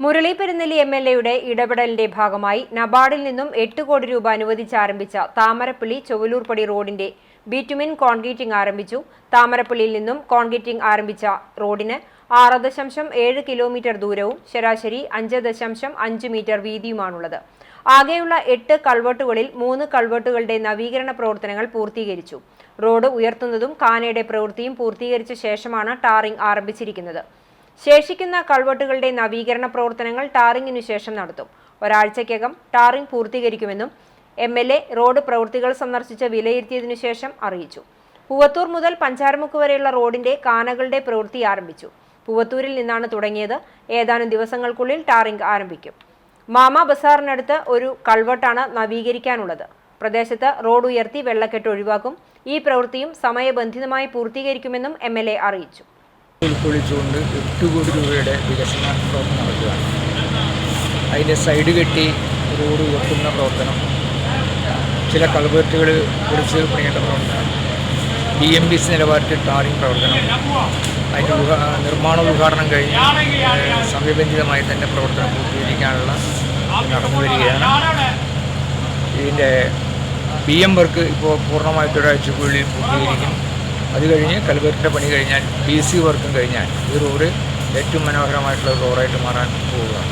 Murali Perunnelli M L എയുടെ ഇടപെടലിന്റെ ഭാഗമായി നബാർഡിൽ നിന്നും എട്ട് കോടി രൂപ അനുവദിച്ച് ആരംഭിച്ച താമരപ്പള്ളി ചൊവ്വലൂർപ്പടി റോഡിന്റെ ബിറ്റുമിൻ കോൺക്രീറ്റിംഗ് ആരംഭിച്ചു. താമരപ്പള്ളിയിൽ നിന്നും കോൺക്രീറ്റിംഗ് ആരംഭിച്ച റോഡിന് ആറ് ദശാംശം ഏഴ് കിലോമീറ്റർ ദൂരവും ശരാശരി അഞ്ച് ദശാംശം അഞ്ച് മീറ്റർ വീതിയുമാണുള്ളത്. ആകെയുള്ള എട്ട് കൾവെട്ടുകളിൽ മൂന്ന് കൾവെട്ടുകളുടെ നവീകരണ പ്രവർത്തനങ്ങൾ പൂർത്തീകരിച്ചു. റോഡ് ഉയർത്തുന്നതും കാനയുടെ പ്രവൃത്തിയും പൂർത്തീകരിച്ച ശേഷമാണ് ടാറിംഗ് ആരംഭിച്ചിരിക്കുന്നത്. ശേഷിക്കുന്ന കൾവെട്ടുകളുടെ നവീകരണ പ്രവർത്തനങ്ങൾ ടാറിങ്ങിനു ശേഷം നടത്തും. ഒരാഴ്ചയ്ക്കകം ടാറിംഗ് പൂർത്തീകരിക്കുമെന്നും എം എൽ എ റോഡ് പ്രവൃത്തികൾ സന്ദർശിച്ച് വിലയിരുത്തിയതിനു ശേഷം അറിയിച്ചു. പൂവത്തൂർ മുതൽ പഞ്ചാരമുക്ക് വരെയുള്ള റോഡിന്റെ കാനകളുടെ പ്രവൃത്തി ആരംഭിച്ചു. പൂവത്തൂരിൽ നിന്നാണ് തുടങ്ങിയത്. ഏതാനും ദിവസങ്ങൾക്കുള്ളിൽ ടാറിംഗ് ആരംഭിക്കും. മാമ ബസാറിനടുത്ത് ഒരു കൾവെട്ടാണ് നവീകരിക്കാനുള്ളത്. പ്രദേശത്ത് റോഡ് ഉയർത്തി വെള്ളക്കെട്ട് ഒഴിവാക്കും. ഈ പ്രവൃത്തിയും സമയബന്ധിതമായി പൂർത്തീകരിക്കുമെന്നും എം അറിയിച്ചു. ഉൾക്കൊള്ളിച്ചുകൊണ്ട് എട്ട് കോടി രൂപയുടെ വികസന പ്രവർത്തനം നടക്കുകയാണ് അതിന്റെ സൈഡ് കെട്ടി റോഡ് ഉയർത്തുന്ന പ്രവർത്തനം ചില കൾവേർട്ടുകൾ കുറിച്ച് പണിയേണ്ട പ്രവർത്തനം ഡി എം ബി സി നിലവാരത്തിൽ ടാറിംഗ് പ്രവർത്തനം അതിന്റെ നിർമ്മാണ ഉദ്ഘാടനം കഴിഞ്ഞ് സമയബന്ധിതമായി തന്നെ പ്രവർത്തനം പൂർത്തീകരിക്കാനുള്ള നടന്നു വരികയാണ്. ഇതിന്റെ ബി എം വർക്ക് ഇപ്പോൾ പൂർണമായിട്ട് ഒരാഴ്ചക്കുള്ളിൽ പൂർത്തീകരിക്കും. അത് കഴിഞ്ഞ് കൽവെട്ടിന്റെ പണി കഴിഞ്ഞാൽ ബി സി വർക്കും കഴിഞ്ഞാൽ ഈ റോഡ് ഏറ്റവും മനോഹരമായിട്ടുള്ള റോഡായിട്ട് മാറാൻ പോവുകയാണ്.